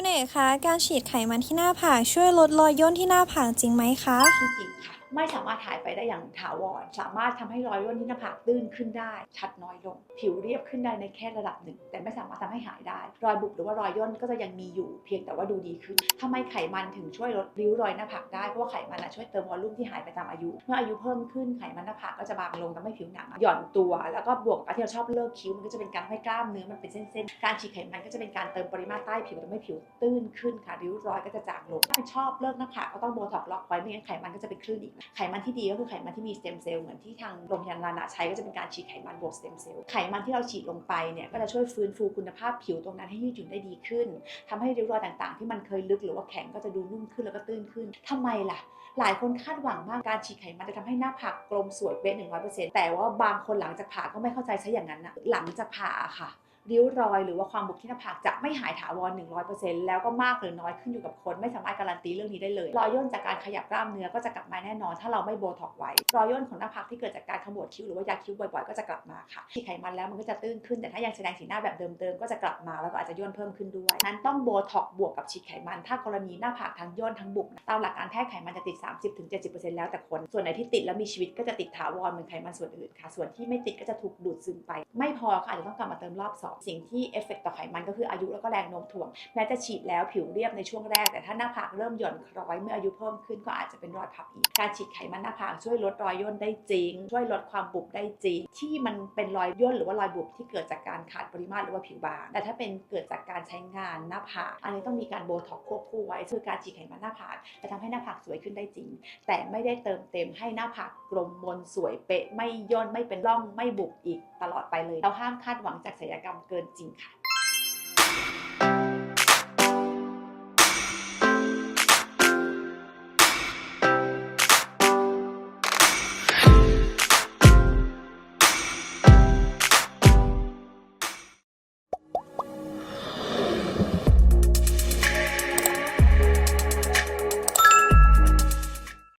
คุณเอกคะ การฉีดไขมันที่หน้าผากช่วยลดรอยย่นที่หน้าผากจริงไหมคะ จริงค่ะ ไม่สามารถหายไปได้อย่างถาวร สามารถทำให้รอยย่นที่หน้าผากตื้นขึ้นได้ ชัดน้อยลง ผิวเรียบขึ้นได้ในแค่ระดับหนึ่ง แต่ไม่สามารถทำให้หายได้ รอยบุบหรือว่ารอยย่นก็จะยังมีอยู่เพียงแต่ว่าดูดีขึ้นทำไมไขมันถึงช่วยลดริ้วรอยหน้าผากได้เพราะว่าไขมันนะช่วยเติมวอลลุ่มที่หายไปตามอายุ เมื่ออายุเพิ่มขึ้นไขมันหน้าผากก็จะบางลงทำให้ผิวหนังหย่อนตัวแล้วก็บวกกับที่เราชอบเลิกคิ้วมันก็จะเป็นการให้กล้ามเนื้อมันเป็นเส้นๆการฉีดไขมันก็จะเป็นการเติมปริมาตรใต้ผิวทำให้ผิวตื้นขึ้นค่ะริ้วรอยก็จะจางลงถ้าชอบเลิกหน้าผากก็ต้องโบท็อกล็อกไว้ไม่งั้นไขมันก็จะเป็นคลื่นอีกไขมันที่ดีก็คือไขมันที่มีสเต็มเซลล์เหมือนที่ทางโรงพยาบาลนานาใช้ก็จะเป็นการฉีดไขมันบวกสเต็มเซลล์ไขมันที่เราฉีดลงไปเนี่ยก็จะช่วยฟื้นฟูคุณภาพผิวตรงนั้นให้ยืดหยุ่นได้ดีขึ้นทำให้ริ้วรอยต่างๆ ที่มันเคยลึกหรือว่าแข็งก็จะดูนุ่มขึ้นแล้วก็ตื้นขึ้นทำไมล่ะ หลายคนคาดหวังมากการฉีดไขมันจะทำให้หน้าผากกลมสวยเป๊ะหนึ่งร้อยเปอร์เซ็นต์แต่ว่าบางคนหลังจากผ่าก็ไม่เข้าใจใช่อย่างนั้นนะหลังจากผ่าค่ะ ริ้วรอย หรือว่าความบุบที่หน้าผากจะไม่หายถาวร 100%แล้วก็มากหรือน้อยขึ้นอยู่กับคนไม่สามารถการันตีเรื่องนี้ได้เลยรอยย่นจากการขยับกล้ามเนื้อก็จะกลับมาแน่นอน ถ้าเราไม่โบท็อกไว้รอยย่นของหน้าผากที่เกิดจากการขมวดคิ้วหรือว่ายาคิ้วบ่อยๆก็จะกลับมาค่ะที่ไขมันแล้วมันก็จะตื้นขึ้นแต่ถ้ายังแสดงสีหน้าแบบเดิมๆก็จะกลับมาแล้วก็อาจจะย่นเพิ่มขึ้นด้วย นั้นต้องโบท็อกบวกกับฉีดไขมัน ถ้ากรณีหน้าผากทั้งย่นทั้งบุบตามหลักการแพทย์ไขมันจะติด 30-70%แล้วแต่คนส่วนไหนที่ติดแล้วมีชีวิตก็จะติดถาวรเหมือนไขมันส่วนอื่นค่ะ ส่วนที่ไม่ติดก็จะถูกดูดซึมไป ไม่พอค่ะอาจจะต้องกลับมาเติมรอบสองสิ่งที่เอฟเฟกต์ต่อไขมันก็คืออายุแล้วก็แรงโน้มถ่วง แม้จะฉีดแล้วผิวเรียบในช่วงแรก แต่ถ้าหน้าผากเริ่มหย่อนคล้อยเมื่ออายุเพิ่มขึ้นก็อาจจะเป็นรอยพับอีก การฉีดไขมันหน้าผากช่วยลดรอยย่นได้จริง ช่วยลดความบุบได้จริง ที่มันเป็นรอยย่นหรือว่ารอยบุบที่เกิดจากการขาดปริมาตรหรือว่าผิวบาง แต่ถ้าเป็นเกิดจากการใช้งานหน้าผาก อันนี้ต้องมีการโบท็อกควบคู่ไว้คือการฉีดไขมันหน้าผากจะทำให้หน้าผากสวยขึ้นได้จริง แต่ไม่ได้เติมเต็มให้หน้าผากกลมมนสวยเป๊ะไม่ย่นไม่เป็นร่องไม่บุบอีกตลอดไปเลย เราห้ามคาดหวังจากศัลยกรรมเกินจริงค่ะ